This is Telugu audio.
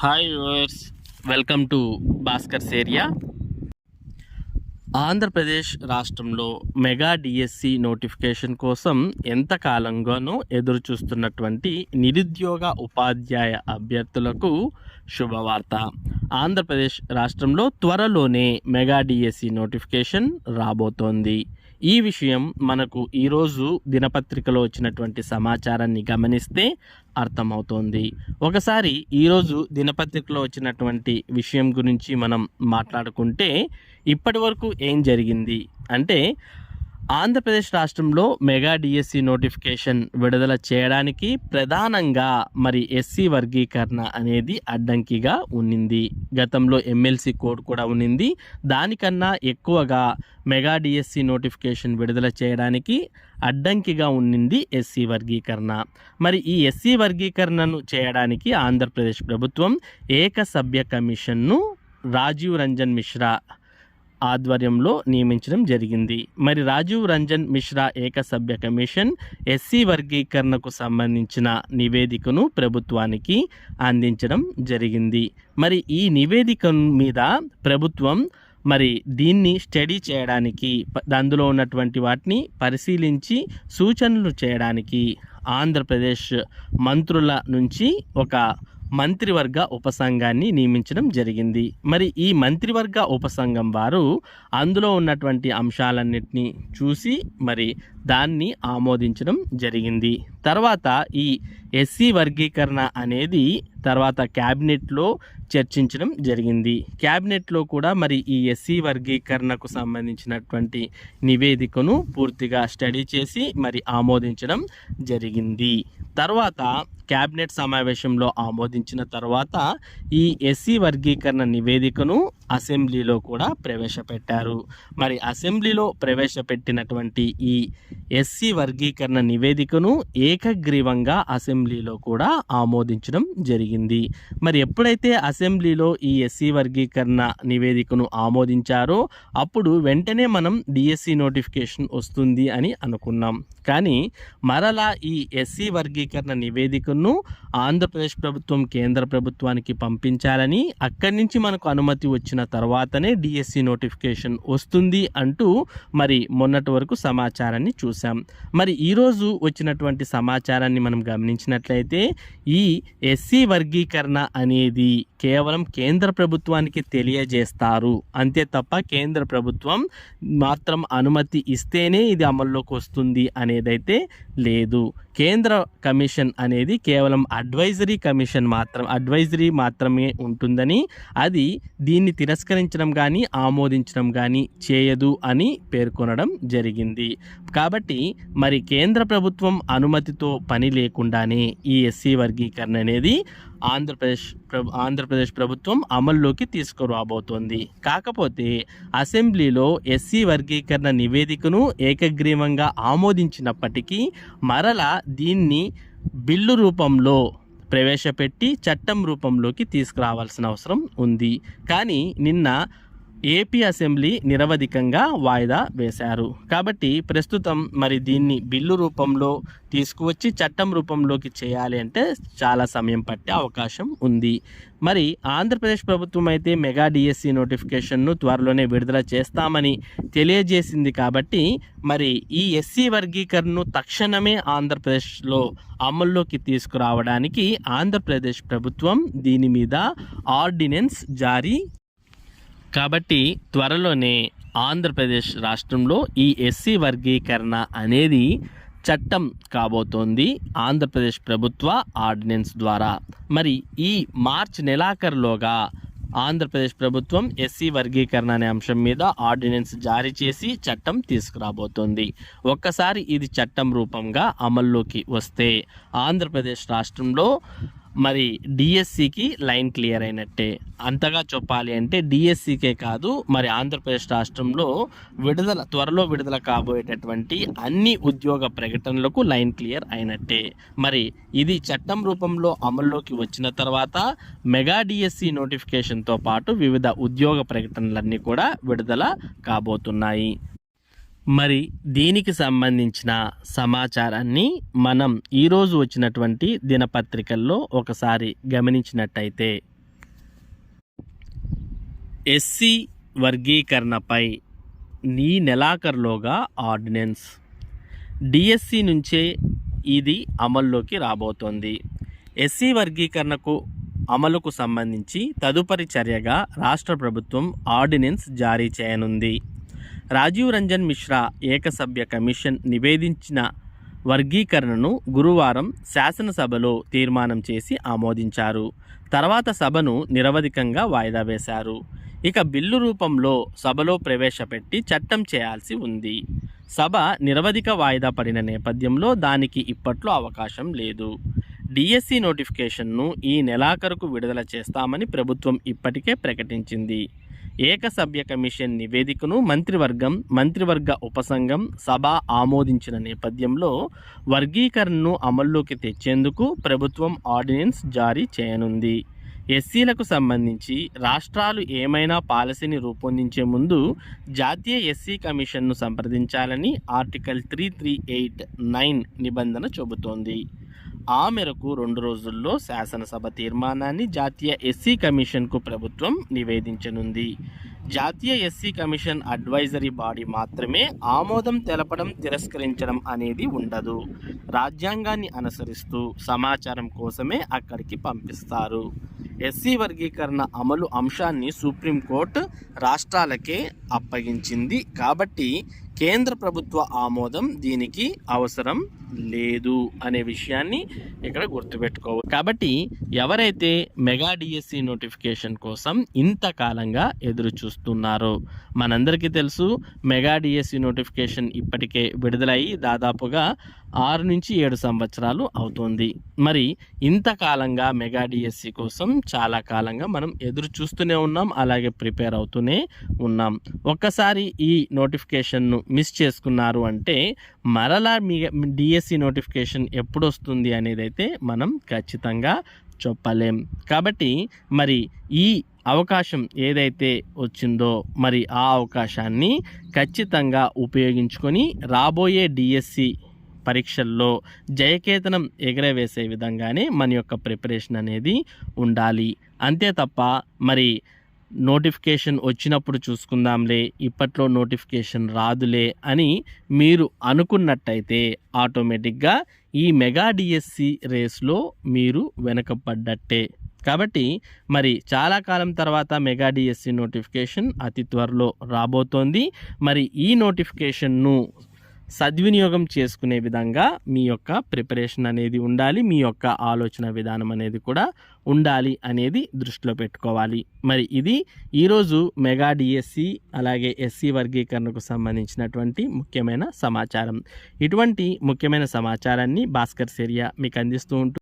Hi viewers welcome to Bhaskar Seriya Andhra Pradesh రాష్ట్రంలో మెగా డిఎస్సి నోటిఫికేషన్ కోసం ఎంతకాలంగానూ ఎదురు చూస్తున్నటువంటి నిరుద్యోగ ఉపాధ్యాయ అభ్యర్థులకు శుభవార్త. ఆంధ్రప్రదేశ్ రాష్ట్రంలో త్వరలోనే మెగా డిఎస్సి నోటిఫికేషన్ రాబోతోంది. ఈ విషయం మనకు ఈరోజు దినపత్రికలో వచ్చినటువంటి సమాచారాన్ని గమనిస్తే అర్థమవుతోంది. ఒకసారి ఈరోజు దినపత్రికలో వచ్చినటువంటి విషయం గురించి మనం మాట్లాడుకుంటే ఇప్పటి వరకు ఏం జరిగింది? అంటే ఆంధ్రప్రదేశ్ రాష్ట్రంలో మెగా డిఎస్సి నోటిఫికేషన్ విడుదల చేయడానికి ప్రధానంగా మరి ఎస్సీ వర్గీకరణ అనేది అడ్డంకిగా ఉన్నింది. గతంలో ఎమ్మెల్సీ కోడ్ కూడా ఉన్నింది. దానికన్నా ఎక్కువగా మెగా డిఎస్సి నోటిఫికేషన్ విడుదల చేయడానికి అడ్డంకిగా ఉన్నింది ఎస్సీ వర్గీకరణ. మరి ఈ ఎస్సీ వర్గీకరణను చేయడానికి ఆంధ్రప్రదేశ్ ప్రభుత్వం ఏకసభ్య కమిషన్ను రాజీవ్ రంజన్ మిశ్రా ఆధ్వర్యంలో నియమించడం జరిగింది. మరి రాజీవ్ రంజన్ మిశ్రా ఏకసభ్య కమిషన్ ఎస్సీ వర్గీకరణకు సంబంధించిన నివేదికను ప్రభుత్వానికి అందించడం జరిగింది. మరి ఈ నివేదిక మీద ప్రభుత్వం మరి దీన్ని స్టడీ చేయడానికి అందులో ఉన్నటువంటి వాటిని పరిశీలించి సూచనలు చేయడానికి ఆంధ్రప్రదేశ్ మంత్రుల నుంచి ఒక మంత్రివర్గ ఉపసంఘాన్ని నియమించడం జరిగింది. మరి ఈ మంత్రివర్గ ఉపసంఘం వారు అందులో ఉన్నటువంటి అంశాలన్నింటినీ చూసి మరి దాన్ని ఆమోదించడం జరిగింది. తర్వాత ఈ ఎస్సీ వర్గీకరణ అనేది తర్వాత క్యాబినెట్లో చర్చించడం జరిగింది. క్యాబినెట్లో కూడా మరి ఈ ఎస్సీ వర్గీకరణకు సంబంధించినటువంటి నివేదికను పూర్తిగా స్టడీ చేసి మరి ఆమోదించడం జరిగింది. తర్వాత క్యాబినెట్ సమావేశంలో ఆమోదించిన తర్వాత ఈ ఎస్సీ వర్గీకరణ నివేదికను అసెంబ్లీలో కూడా ప్రవేశపెట్టారు. మరి అసెంబ్లీలో ప్రవేశపెట్టినటువంటి ఈ ఎస్సీ వర్గీకరణ నివేదికను ఏకగ్రీవంగా అసెంబ్లీలో కూడా ఆమోదించడం జరిగింది. మరి ఎప్పుడైతే అసెంబ్లీలో ఈ ఎస్సీ వర్గీకరణ నివేదికను ఆమోదించారో అప్పుడు వెంటనే మనం డిఎస్సి నోటిఫికేషన్ వస్తుంది అని అనుకున్నాం. కానీ మరలా ఈ ఎస్సీ వర్గీకరణ నివేదికను ఆంధ్రప్రదేశ్ ప్రభుత్వం కేంద్ర ప్రభుత్వానికి పంపించాలని అక్కడి నుంచి మనకు అనుమతి వచ్చిన తర్వాతనే డిఎస్సి నోటిఫికేషన్ వస్తుంది అంటూ మరి మొన్నటి వరకు సమాచారాన్ని చూసాం మరి ఈరోజు వచ్చినటువంటి సమాచారాన్ని మనం గమనించినట్లయితే ఈ ఎస్సీ వర్గీకరణ అనేది కేవలం కేంద్ర ప్రభుత్వానికి తెలియజేస్తారు. అంతే తప్ప కేంద్ర ప్రభుత్వం మాత్రం అనుమతి ఇస్తేనే ఇది అమల్లోకి వస్తుంది అనేదైతే లేదు. కేంద్ర కమిషన్ అనేది కేవలం అడ్వైజరీ కమిషన్ మాత్రం అడ్వైజరీ మాత్రమే ఉంటుందని అది దీన్ని తిరస్కరించడం కానీ ఆమోదించడం కానీ చేయదు అని పేర్కొనడం జరిగింది. కాబట్టి మరి కేంద్ర ప్రభుత్వం అనుమతితో పని లేకుండానే ఈ ఎస్సీ వర్గీకరణ అనేది ఆంధ్రప్రదేశ్ ప్రభు ఆంధ్రప్రదేశ్ ప్రభుత్వం అమల్లోకి తీసుకురాబోతోంది. కాకపోతే అసెంబ్లీలో ఎస్సీ వర్గీకరణ నివేదికను ఏకగ్రీవంగా ఆమోదించినప్పటికీ మరలా దీన్ని బిల్లు రూపంలో ప్రవేశపెట్టి చట్టం రూపంలోకి తీసుకురావాల్సిన అవసరం ఉంది. కానీ నిన్న ఏపీ అసెంబ్లీ నిరవధికంగా వాయిదా వేశారు. కాబట్టి ప్రస్తుతం మరి దీన్ని బిల్లు రూపంలో తీసుకువచ్చి చట్టం రూపంలోకి చేయాలి అంటే చాలా సమయం పట్టే అవకాశం ఉంది. మరి ఆంధ్రప్రదేశ్ ప్రభుత్వం అయితే మెగా డిఎస్సి నోటిఫికేషన్ను త్వరలోనే విడుదల చేస్తామని తెలియజేసింది కాబట్టి మరి ఈ ఎస్సీ వర్గీకరణను తక్షణమే ఆంధ్రప్రదేశ్లో అమల్లోకి తీసుకురావడానికి ఆంధ్రప్రదేశ్ ప్రభుత్వం దీని మీద ఆర్డినెన్స్ జారీ కాబట్టి త్వరలోనే ఆంధ్రప్రదేశ్ రాష్ట్రంలో ఈ ఎస్సీ వర్గీకరణ అనేది చట్టం కాబోతోంది. ఆంధ్రప్రదేశ్ ప్రభుత్వ ఆర్డినెన్స్ ద్వారా. మరి ఈ మార్చ్ నెలాఖరులోగా ఆంధ్రప్రదేశ్ ప్రభుత్వం ఎస్సీ వర్గీకరణ అనే అంశం మీద ఆర్డినెన్స్ జారీ చేసి చట్టం తీసుకురాబోతోంది. ఒక్కసారి ఇది చట్టం రూపంగా అమల్లోకి వస్తే ఆంధ్రప్రదేశ్ రాష్ట్రంలో మరి డిఎస్సికి లైన్ క్లియర్ అయినట్టే. అంతగా చెప్పాలి అంటే డిఎస్సికే కాదు మరి ఆంధ్రప్రదేశ్ రాష్ట్రంలో విడుదల త్వరలో విడుదల కాబోయేటటువంటి అన్ని ఉద్యోగ ప్రకటనలకు లైన్ క్లియర్ అయినట్టే. మరి ఇది చట్టం రూపంలో అమల్లోకి వచ్చిన తర్వాత మెగా డిఎస్సి నోటిఫికేషన్తో పాటు వివిధ ఉద్యోగ ప్రకటనలన్నీ కూడా విడుదల కాబోతున్నాయి. మరి దీనికి సంబంధించిన సమాచారాన్ని మనం ఈరోజు వచ్చినటువంటి దినపత్రికల్లో ఒకసారి గమనించినట్టయితే ఎస్సీ వర్గీకరణపై ఈ నెలాఖరులోగా ఆర్డినెన్స్. డిఎస్సి నుంచే ఇది అమల్లోకి రాబోతోంది. ఎస్సీ వర్గీకరణకు అమలుకు సంబంధించి తదుపరి చర్యగా రాష్ట్ర ప్రభుత్వం ఆర్డినెన్స్ జారీ చేయనుంది. రాజీవ్ రంజన్ మిశ్రా ఏకసభ్య కమిషన్ నివేదించిన వర్గీకరణను గురువారం శాసనసభలో తీర్మానం చేసి ఆమోదించారు. తర్వాత సభను నిరవధికంగా వాయిదా వేశారు. ఇక బిల్లు రూపంలో సభలో ప్రవేశపెట్టి చట్టం చేయాల్సి ఉంది. సభ నిరవధిక వాయిదా పడిన నేపథ్యంలో దానికి ఇప్పట్లో అవకాశం లేదు. డిఎస్సి నోటిఫికేషన్ను ఈ నెలాఖరుకు విడుదల చేస్తామని ప్రభుత్వం ఇప్పటికే ప్రకటించింది. ఏకసభ్య కమిషన్ నివేదికను మంత్రివర్గం మంత్రివర్గ ఉపసంఘం సభ ఆమోదించిన నేపథ్యంలో వర్గీకరణను అమల్లోకి తెచ్చేందుకు ప్రభుత్వం ఆర్డినెన్స్ జారీ చేయనుంది. ఎస్సీలకు సంబంధించి రాష్ట్రాలు ఏమైనా పాలసీని రూపొందించే ముందు జాతీయ ఎస్సీ కమిషన్ను సంప్రదించాలని article three three eight nine నిబంధన చెబుతోంది. ఆ మేరకు రెండు రోజుల్లో శాసనసభ తీర్మానాన్ని జాతీయ ఎస్సీ కమిషన్కు ప్రభుత్వం నివేదించనుంది. జాతీయ ఎస్సీ కమిషన్ అడ్వైజరీ బాడీ మాత్రమే ఆమోదం తెలపడం తిరస్కరించడం అనేది ఉండదు. రాజ్యాంగాన్ని అనుసరిస్తూ సమాచారం కోసమే అక్కడికి పంపిస్తారు. ఎస్సీ వర్గీకరణ అమలు అంశాన్ని సుప్రీంకోర్టు రాష్ట్రాలకే అప్పగించింది కాబట్టి కేంద్ర ప్రభుత్వ ఆమోదం దీనికి అవసరం లేదు అనే విషయాన్ని ఇక్కడ గుర్తుపెట్టుకోవచ్చు కాబట్టి ఎవరైతే మెగా డిఎస్సి నోటిఫికేషన్ కోసం ఇంతకాలంగా ఎదురు చూస్తున్నారో మనందరికీ తెలుసు మెగా డిఎస్సి నోటిఫికేషన్ ఇప్పటికే విడుదలయ్యి దాదాపుగా ఆరు నుంచి ఏడు సంవత్సరాలు అవుతుంది. మరి ఇంతకాలంగా మెగా డిఎస్సి కోసం చాలా కాలంగా మనం ఎదురు చూస్తూనే ఉన్నాం అలాగే ప్రిపేర్ అవుతూనే ఉన్నాం. ఒక్కసారి ఈ నోటిఫికేషన్ను మిస్ చేసుకున్నారు అంటే మరలా మీ డిఎస్సి నోటిఫికేషన్ ఎప్పుడు వస్తుంది అనేది అయితే మనం ఖచ్చితంగా చెప్పలేం. కాబట్టి మరి ఈ అవకాశం ఏదైతే వచ్చిందో మరి ఆ అవకాశాన్ని ఖచ్చితంగా ఉపయోగించుకొని రాబోయే డిఎస్సి పరీక్షల్లో జయకేతనం ఎగరవేసే విధంగానే మన యొక్క ప్రిపరేషన్ అనేది ఉండాలి. అంతే తప్ప మరి నోటిఫికేషన్ వచ్చినప్పుడు చూసుకుందాంలే ఇప్పట్లో నోటిఫికేషన్ రాదులే అని మీరు అనుకున్నట్టయితే ఆటోమేటిక్గా ఈ మెగా డిఎస్సి రేస్లో మీరు వెనకపడ్డట్టే కాబట్టి మరి చాలా కాలం తర్వాత మెగా డిఎస్సి నోటిఫికేషన్ అతి త్వరలో రాబోతోంది. మరి ఈ నోటిఫికేషన్ను సద్వినియోగం చేసుకునే విధంగా మీ యొక్క ప్రిపరేషన్ అనేది ఉండాలి మీ యొక్క ఆలోచన విధానం అనేది కూడా ఉండాలి అనేది దృష్టిలో పెట్టుకోవాలి. మరి ఇది ఈరోజు మెగా డిఎస్సి అలాగే ఎస్సీ వర్గీకరణకు సంబంధించినటువంటి ముఖ్యమైన సమాచారం. ఇటువంటి ముఖ్యమైన సమాచారాన్ని భాస్కర్ సెరియా మీకు అందిస్తూ ఉంటుంది